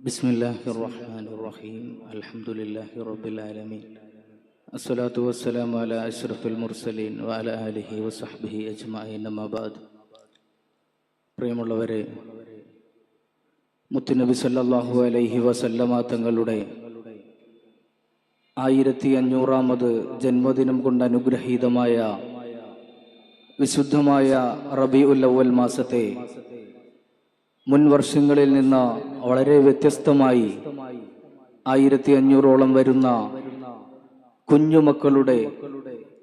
بسم الله الرحمن الرحيم الحمد لله رب العالمين الصلاة والسلام على أشرف المرسلين وعلى آله وصحبه أجمعين أما بعد പ്രിയമുള്ളവരെ മുത്തുനബി സല്ലല്ലാഹു അലൈഹി വസല്ലമ തങ്ങളുടെ ആയിരത്തി അഞ്ഞൂറാമത് ജന്മദിനം കൊണ്ട് അനുഗ്രഹീതമായ വിശുദ്ധമായ റബി ഉൽ മാസത്തെ മുൻ വർഷങ്ങളിൽ നിന്ന് വളരെ വ്യത്യസ്തമായി ആയിരത്തി അഞ്ഞൂറോളം വരുന്ന കുഞ്ഞുമക്കളുടെ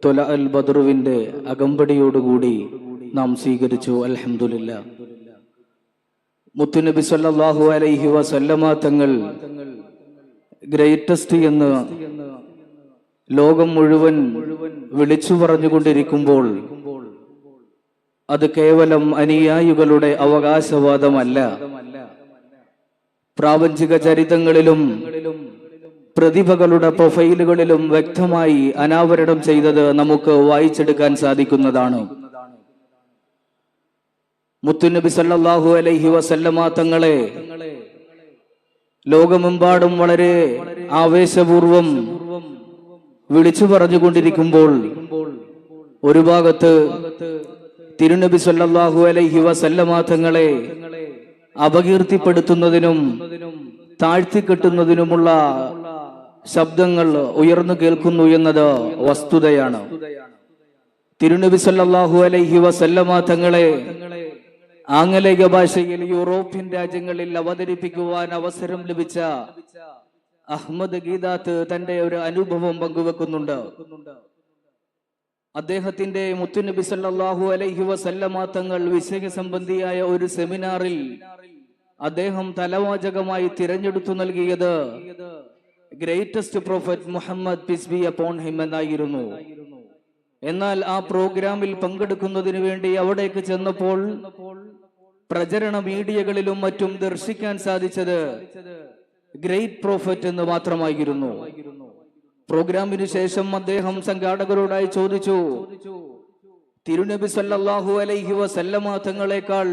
തൊല അൽ ബദറുവിന്റെ അകമ്പടിയോടുകൂടി നാം സ്വീകരിച്ചു. അലഹമുല്ല മുത്തുനബി സല്ലാഹു അലൈഹി വസല്ലമ തങ്ങൾ ഗ്രേറ്റസ്റ്റ് എന്ന് ലോകം മുഴുവൻ വിളിച്ചു പറഞ്ഞുകൊണ്ടിരിക്കുമ്പോൾ അത് കേവലം അനുയായികളുടെ അവകാശവാദമല്ല. പ്രാപഞ്ചിക ചരിതങ്ങളിലും പ്രതിഭകളുടെ പ്രൊഫൈലുകളിലും വ്യക്തമായി അനാവരണം ചെയ്തത് നമുക്ക് വായിച്ചെടുക്കാൻ സാധിക്കുന്നതാണ്. മുത്തുനബി സല്ലാഹു അലൈഹി വസല്ലമ തങ്ങളെ ലോകമെമ്പാടും വളരെ ആവേശപൂർവം വിളിച്ചു പറഞ്ഞുകൊണ്ടിരിക്കുമ്പോൾ ഒരു ഭാഗത്ത് തിരുനബി സല്ലല്ലാഹു അലൈഹി വസല്ലമ തങ്ങളെ അപകീർത്തിപ്പെടുത്തുന്നതിനും താഴ്ത്തിക്കെട്ടുന്നതിനുമുള്ള ശബ്ദങ്ങൾ ഉയർന്നു കേൾക്കുന്നു എന്നത് വസ്തുതയാണ്. തിരുനബി സല്ലല്ലാഹു അലൈഹി വസല്ലമ തങ്ങളെ ആംഗലേയ ഭാഷയിൽ യൂറോപ്യൻ രാജ്യങ്ങളിൽ അവതരിപ്പിക്കുവാൻ അവസരം ലഭിച്ച അഹമ്മദ് ഗീദാത്ത് തന്റെ ഒരു അനുഭവം പങ്കുവെക്കുന്നുണ്ട്. അദ്ദേഹത്തിന്റെ മുത്തുനബി സല്ലാഹു അലൈഹി വസല്ലമ തങ്ങൾ വിഷയ സംബന്ധിയായ ഒരു സെമിനാറിൽ അദ്ദേഹം തലവാചകമായി തിരഞ്ഞെടുത്തു നൽകിയത് greatest prophet Muhammad peace be upon him എന്നായിരുന്നു. എന്നാൽ ആ പ്രോഗ്രാമിൽ പങ്കെടുക്കുന്നതിന് വേണ്ടി അവിടേക്ക് ചെന്നപ്പോൾ പ്രചരണ മീഡിയകളിലും മറ്റും ദർശിക്കാൻ സാധിച്ചത് ഗ്രേറ്റ് പ്രോഫറ്റ് എന്ന് മാത്രമായിരുന്നു. പ്രോഗ്രാമിന് ശേഷം അദ്ദേഹം സംഘാടകരോടായി ചോദിച്ചു തിരുനബി സല്ലല്ലാഹു അലൈഹി വസല്ലമ തങ്ങളെക്കാൾ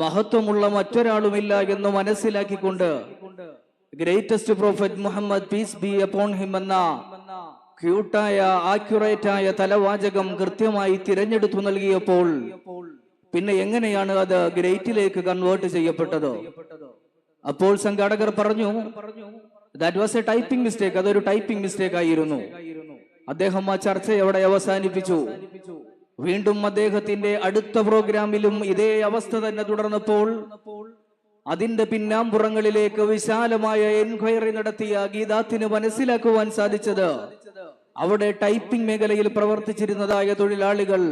മഹത്വമുള്ള മറ്റൊരാളുമില്ല എന്ന് മനസ്സിലാക്കിക്കൊണ്ട് greatest prophet Muhammad peace be upon him എന്ന ക്യൂട്ടായ ആക്യുറേറ്റ് ആയ തലവാചകം കൃത്യമായി തിരഞ്ഞെടുത്തു നൽകിയപ്പോൾ പിന്നെ എങ്ങനെയാണ് അത് ഗ്രേറ്റിലേക്ക് കൺവേർട്ട് ചെയ്യപ്പെട്ടത്? അപ്പോൾ സംഘാടകർ പറഞ്ഞു that was a typing mistake അതൊരു ടൈപ്പിംഗ് മിസ്റ്റേക്ക് ആയിരുന്നു. അദ്ദേഹം ആ ചർച്ച എവിടെ അവസാനിപ്പിച്ചു? വീണ്ടും അദ്ദേഹത്തിന്റെ അടുത്ത പ്രോഗ്രാമിലും ഇതേ അവസ്ഥ തന്നെ തുടർന്നപ്പോൾ അതിന്റെ പിന്നാമ്പുറങ്ങളിലേക്ക് വിശാലമായ എൻക്വയറി നടത്തിയ ഗീതാത്തിന് മനസ്സിലാക്കുവാൻ സാധിച്ചത് അവിടെ ടൈപ്പിംഗ് മേഖലയിൽ പ്രവർത്തിച്ചിരുന്നതായ തൊഴിലാളികൾ.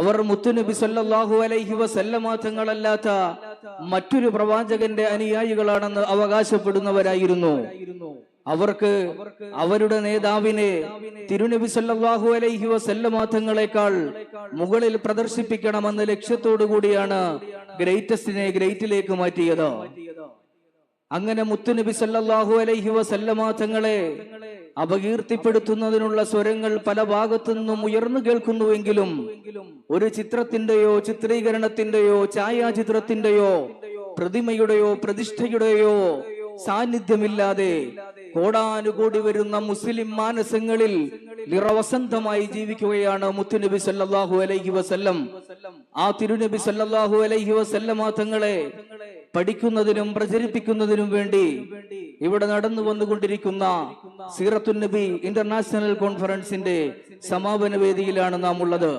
അവർ മുത്തുനബി സല്ലാഹു അലൈഹി വസല്ലമ തങ്ങളല്ലാത്ത മറ്റൊരു പ്രവാചകന്റെ അനുയായികളാണെന്ന് അവകാശപ്പെടുന്നവരായിരുന്നു. അവർക്ക് അവരുടെ നേതാവിനെ തിരുനബി സല്ലാഹു അലൈഹി വസല്ലമ തങ്ങളെക്കാൾ മുകളിൽ പ്രദർശിപ്പിക്കണമെന്ന ലക്ഷ്യത്തോടു കൂടിയാണ് ഗ്രേറ്റസ്റ്റിനെ ഗ്രേറ്റിലേക്ക് മാറ്റിയത്. അങ്ങനെ മുത്തുനബി സല്ലാഹു അലൈഹി വസല്ലമ തങ്ങളെ അപകീർത്തിപ്പെടുത്തുന്നതിനുള്ള സ്വരങ്ങൾ പല ഭാഗത്തു നിന്നും ഉയർന്നു കേൾക്കുന്നുവെങ്കിലും ഒരു ചിത്രത്തിന്റെയോ ചിത്രീകരണത്തിന്റെയോ ഛായാചിത്രത്തിന്റെയോ പ്രതിമയുടെയോ പ്രതിഷ്ഠയുടെയോ സാന്നിധ്യമില്ലാതെ കോടാനുകോടി വരുന്ന മുസ്ലിം മാനസങ്ങളിൽ നിറവസന്തമായി ജീവിക്കുകയാണ് മുത്തുനബി സല്ലാഹു അലൈഹി വസല്ലം. ആ തിരുനബി സല്ലാഹു അലൈഹി വസല്ലമ തങ്ങളെ പഠിക്കുന്നതിനും പ്രചരിപ്പിക്കുന്നതിനും വേണ്ടി ഇവിടെ നടന്നു വന്നുകൊണ്ടിരിക്കുന്ന സീറത്തുൻ നബി ഇന്റർനാഷണൽ കോൺഫറൻസിന്റെ സമാപന വേദിയിലാണ് നാം ഉള്ളത്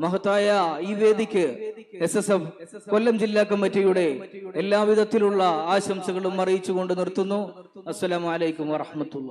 മഹത്തായ ഈ വേദിക്ക് എസ് എസ് എഫ് കൊല്ലം ജില്ലാ കമ്മിറ്റിയുടെ എല്ലാവിധത്തിലുള്ള ആശംസകളും അറിയിച്ചുകൊണ്ട് നിർത്തുന്നു. അസ്സലാമലൈക്കും വറഹമത്തുള്ള